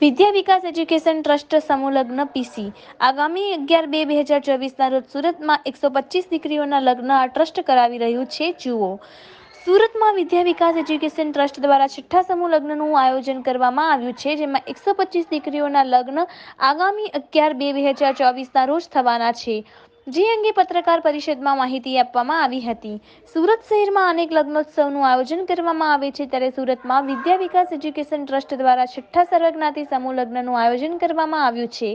વિદ્યા Vikas education trust સમૂહલગ્ન પીસી. આગામી અગિયાર બે બે હજાર ચોવીસના રોજ સુરતમાં એકસો પચીસ દીકરીઓના લગ્ન આ ટ્રસ્ટ કરાવી રહ્યું છે. જુઓ. સુરતમાં વિદ્યા વિકાસ એજ્યુકેશન ટ્રસ્ટ દ્વારા છઠ્ઠા સમૂહ લગ્નનું આયોજન કરવામાં આવ્યું છે, જેમાં એકસો પચીસ દીકરીઓના લગ્ન આગામી અગિયાર બે બે હજાર ચોવીસના રોજ થવાના છે. જે અંગે પત્રકાર પરિષદમાં માહિતી આપવામાં આવી હતી. સુરત શહેરમાં અનેક લગ્નોત્સવનું આયોજન કરવામાં આવે છે. ત્યારે સુરતમાં વિદ્યા વિકાસ એજ્યુકેશન ટ્રસ્ટ દ્વારા છઠ્ઠા સર્વજ્ઞાતિ સમૂહ લગ્નનું આયોજન કરવામાં આવ્યું છે.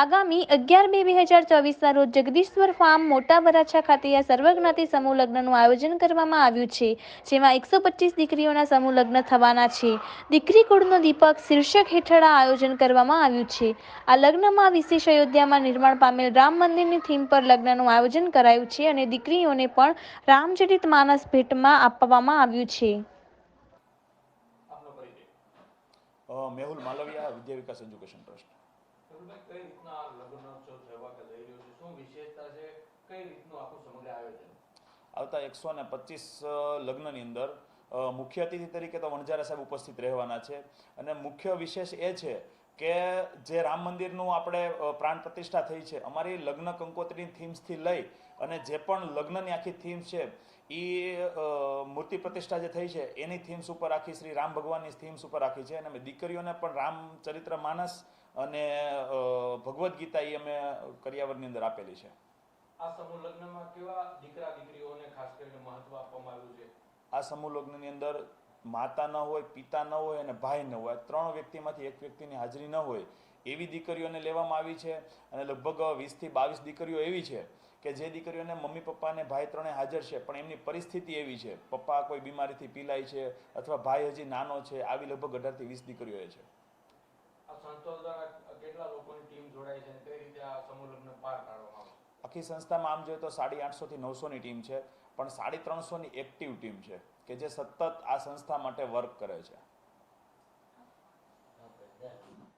આગામી અગિયાર બે બે હજાર ચોવીસના રોજ જગદીશ્વર ફાર્મ મોટા વરાછા ખાતે આ સર્વજ્ઞાતિ સમૂહ લગ્નનું આયોજન કરવામાં આવ્યું છે, જેમાં એકસો પચીસ દીકરીઓના સમૂહ લગ્ન થવાના છે. દીકરી કુળનો દીપક શીર્ષક હેઠળ આયોજન કરવામાં આવ્યું છે. આ લગ્નમાં વિશેષ અયોધ્યામાં નિર્માણ પામેલ રામ મંદિરની થીમ પર લગ્નનું આયોજન કરાયું છે અને દીકરીઓને પણ રામચરિત માનસ ભેટમાં આપવામાં આવ્યું છે. Mehul Malviya Vidya Vikas education trust. કઈ રીતના લગ્નોત્સવ થવા કે જઈ રહ્યો છે? શું વિશેષતા છે? કઈ રીતનું આખું સમગ્ર આયોજન? આવતા એકસો ને પચીસ લગ્નની અંદર મુખ્ય અતિથિ તરીકે તો વણજારા સાહેબ ઉપસ્થિત રહેવાના છે. અને મુખ્ય વિશેષ એ છે કે જે રામ મંદિરનું આપણે પ્રાણ પ્રતિષ્ઠા થઈ છે અમારી લગ્ન કંકોત્રીની થીમ્સથી લઈ અને જે પણ લગ્નની આખી થીમ છે એ મૂર્તિ પ્રતિષ્ઠા જે થઈ છે એની થીમ્સ ઉપર આખી શ્રી રામ ભગવાનની થીમ્સ ઉપર રાખી છે. અને અમે દીકરીઓને પણ રામચરિત્ર માનસ અને ભગવદ્ ગીતા એ અમે કરિયાવરની અંદર આપેલી છે. આ સમૂહ લગ્નમાં કેવા દીકરા દીકરીઓને ખાસ કરીને મહત્વ આપવામાં આવ્યું છે? આ સમૂહ લગ્નની અંદર માતા ન હોય, પિતા ન હોય અને ભાઈ ન હોય ત્રણ વ્યક્તિમાંથી એક વ્યક્તિની હાજરી ન હોય, એવી દીકરીઓને લેવામાં આવી છે અને લગભગ વીસથી બાવીસ દીકરીઓ એવી છે કે જે દીકરીઓને મમ્મી, પપ્પા અને ભાઈ ત્રણે હાજર છે, પણ એમની પરિસ્થિતિ એવી છે. પપ્પા કોઈ બીમારીથી પીલાય છે અથવા ભાઈ હજી નાનો છે, આવી લગભગ અઢારથી વીસ દીકરીઓ છે. આ સંસ્થા દ્વારા કેટલા લોકોની ટીમ જોડાય છે કઈ રીતે આ સમૂહ લગ્ન પાર પાડવામાં આખી સંસ્થામાં આમ જોઈએ તો સાડી આઠસોથી નવસોની ટીમ છે, પણ સાડી ત્રણસોની એક્ટિવ ટીમ છે, કે જે સતત આ સંસ્થા માટે વર્ક કરે છે.